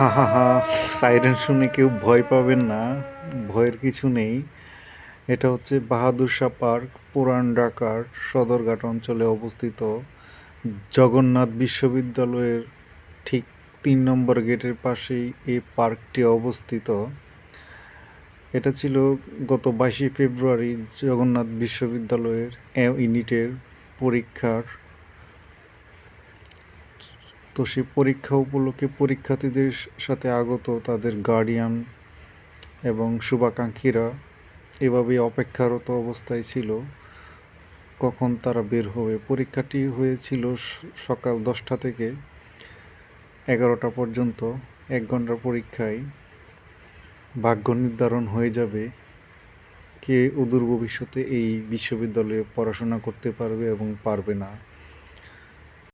হা হা siren শুনে কেউ ভয় পাবেন না। ভয়ের কিছু নেই। এটা হচ্ছে বাহাদুর শাহ পার্ক, পুরান ঢাকার সদরঘাট অঞ্চলে অবস্থিত। জগন্নাথ বিশ্ববিদ্যালয়ের ঠিক তিন নম্বর গেটের পাশেই এই পার্কটি অবস্থিত। এটা ছিল গত বাইশে ফেব্রুয়ারি জগন্নাথ বিশ্ববিদ্যালয়ের ইউনিটের পরীক্ষার তো সেই পরীক্ষা উপলক্ষে পরীক্ষার্থীদের সাথে আগত তাদের গার্ডিয়ান এবং শুভাকাঙ্ক্ষীরা এভাবেই অপেক্ষারত অবস্থায় ছিল। কখন তারা বের হবে? পরীক্ষাটি হয়েছিল সকাল দশটা থেকে এগারোটা পর্যন্ত। এক ঘণ্টার পরীক্ষায় ভাগ্য নির্ধারণ হয়ে যাবে। কে অদূর ভবিষ্যতে এই বিশ্ববিদ্যালয়ে পড়াশোনা করতে পারবে এবং পারবে না?